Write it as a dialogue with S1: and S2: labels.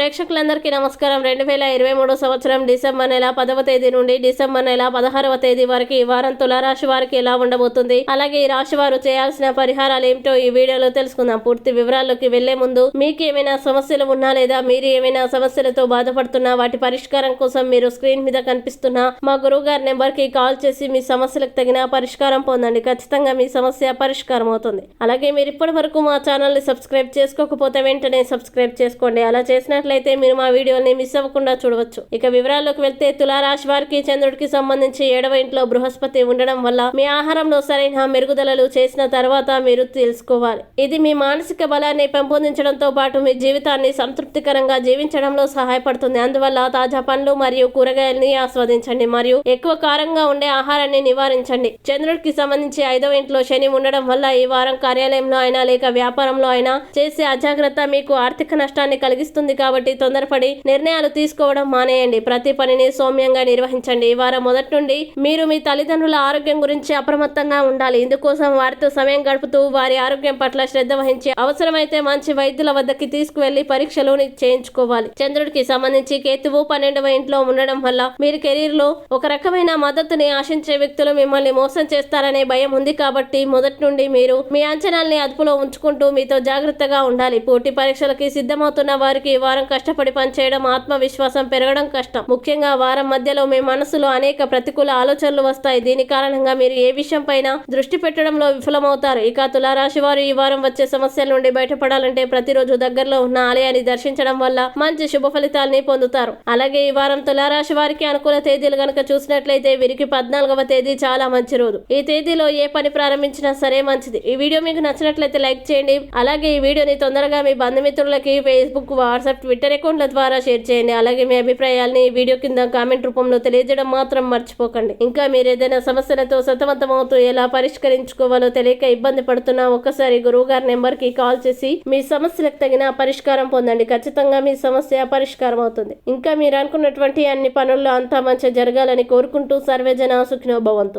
S1: ప్రేక్షకులందరికీ నమస్కారం. రెండు వేల ఇరవై మూడో సంవత్సరం డిసెంబర్ నెల పదవ తేదీ నుండి డిసెంబర్ నెల పదహారవ తేదీ వరకు ఈ వారం తులారాశి వారికి ఎలా ఉండబోతుంది? అలాగే ఈ రాశి వారు చేయాల్సిన పరిహారాలు ఏమిటో ఈ వీడియోలో తెలుసుకుందాం. పూర్తి వివరాల్లోకి వెళ్ళే ముందు మీకు ఏమైనా సమస్యలు ఉన్నా లేదా మీరు ఏమైనా సమస్యలతో బాధపడుతున్నా వాటి పరిష్కారం కోసం మీరు స్క్రీన్ మీద కనిపిస్తున్న మా గురువు గారి నెంబర్కి కాల్ చేసి మీ సమస్యలకు తగిన పరిష్కారం పొందండి. ఖచ్చితంగా మీ సమస్య పరిష్కారం అవుతుంది. అలాగే మీరు ఇప్పటి వరకు మా ఛానల్ని సబ్స్క్రైబ్ చేసుకోకపోతే వెంటనే సబ్స్క్రైబ్ చేసుకోండి. అలా చేసినట్లు చేసినట్లయితే మీరు మా వీడియోని మిస్ అవ్వకుండా చూడవచ్చు. ఇక వివరాల్లోకి వెళ్తే తులారాశి వారికి చంద్రుడికి సంబంధించి ఏడవ ఇంట్లో బృహస్పతి ఉండడం వల్ల మీ ఆహారంలో సరైన మెరుగుదలలు చేసిన తర్వాత మీరు తెలుసుకోవాలి. ఇది మీ మానసిక బలాన్ని పెంపొందించడంతో పాటు మీ జీవితాన్ని సంతృప్తికరంగా జీవించడంలో సహాయపడుతుంది. అందువల్ల తాజా పండ్లు మరియు కూరగాయల్ని ఆస్వాదించండి మరియు ఎక్కువ కారంగా ఉండే ఆహారాన్ని నివారించండి. చంద్రుడికి సంబంధించి ఐదవ ఇంట్లో శని ఉండడం వల్ల ఈ వారం కార్యాలయంలో అయినా లేక వ్యాపారంలో అయినా చేసే అజాగ్రత్త మీకు ఆర్థిక నష్టాన్ని కలిగిస్తుంది కాబట్టి తొందరపడి నిర్ణయాలు తీసుకోవడం మానేయండి. ప్రతి పనిని సౌమ్యంగా నిర్వహించండి. ఈ వారం మొదటి నుండి మీరు మీ తల్లిదండ్రుల ఆరోగ్యం గురించి అప్రమత్తంగా ఉండాలి. ఇందుకోసం వారితో సమయం గడుపుతూ వారి ఆరోగ్యం పట్ల శ్రద్ధ వహించి అవసరమైతే మంచి వైద్యుల వద్దకి తీసుకువెళ్ళి పరీక్షలు చేయించుకోవాలి. చంద్రుడికి సంబంధించి కేతువు పన్నెండవ ఇంట్లో ఉండడం వల్ల మీరు కెరీర్లో ఒక రకమైన మద్దతుని ఆశించే వ్యక్తులు మిమ్మల్ని మోసం చేస్తారనే భయం ఉంది కాబట్టి మొదటి నుండి మీరు మీ అంచనాల్ని అదుపులో ఉంచుకుంటూ మీతో జాగ్రత్తగా ఉండాలి. పోటీ పరీక్షలకి సిద్ధమవుతున్న వారికి వారం వారం కష్టపడి పనిచేయడం ఆత్మవిశ్వాసం పెరగడం కష్టం. ముఖ్యంగా వారం మధ్యలో మీ మనసులో అనేక ప్రతికూల ఆలోచనలు వస్తాయి. దీని కారణంగా మీరు ఏ విషయం పైన దృష్టి పెట్టడంలో విఫలమవుతారు? ఇక తులారాశి వారు ఈ వారం వచ్చే సమస్యల నుండి బయటపడాలంటే ప్రతిరోజు దగ్గరలో ఉన్న ఆలయాన్ని దర్శించడం వల్ల మంచి శుభ ఫలితాల్ని పొందుతారు. అలాగే ఈ వారం తులారాశి వారికి అనుకూల తేదీలు గనక చూసినట్లయితే వీరికి పద్నాలుగవ తేదీ చాలా మంచి రోజు. ఈ తేదీలో ఏ పని ప్రారంభించినా సరే మంచిది. ఈ వీడియో మీకు నచ్చినట్లయితే లైక్ చేయండి. అలాగే ఈ వీడియోని తొందరగా మీ బంధుమిత్రులకి ఫేస్బుక్ వాట్సాప్ ట్విట్టర్ అకౌంట్ల ద్వారా షేర్ చేయండి. అలాగే మీ అభిప్రాయాల్ని వీడియో కింద కామెంట్ రూపంలో తెలియజేయడం మాత్రం మర్చిపోకండి. ఇంకా మీరు ఏదైనా సమస్యలతో సతమతమవుతూ ఎలా పరిష్కరించుకోవాలో తెలియక ఇబ్బంది పడుతున్నా ఒక్కసారి గురువు గారి నెంబర్కి కాల్ చేసి మీ సమస్యలకు తగిన పరిష్కారం పొందండి. ఖచ్చితంగా మీ సమస్య పరిష్కారం అవుతుంది ఇంకా మీరు అనుకున్నటువంటి అన్ని పనుల్లో అంతా మంచి జరగాలని కోరుకుంటూ సర్వేజన సుఖినోభవంతు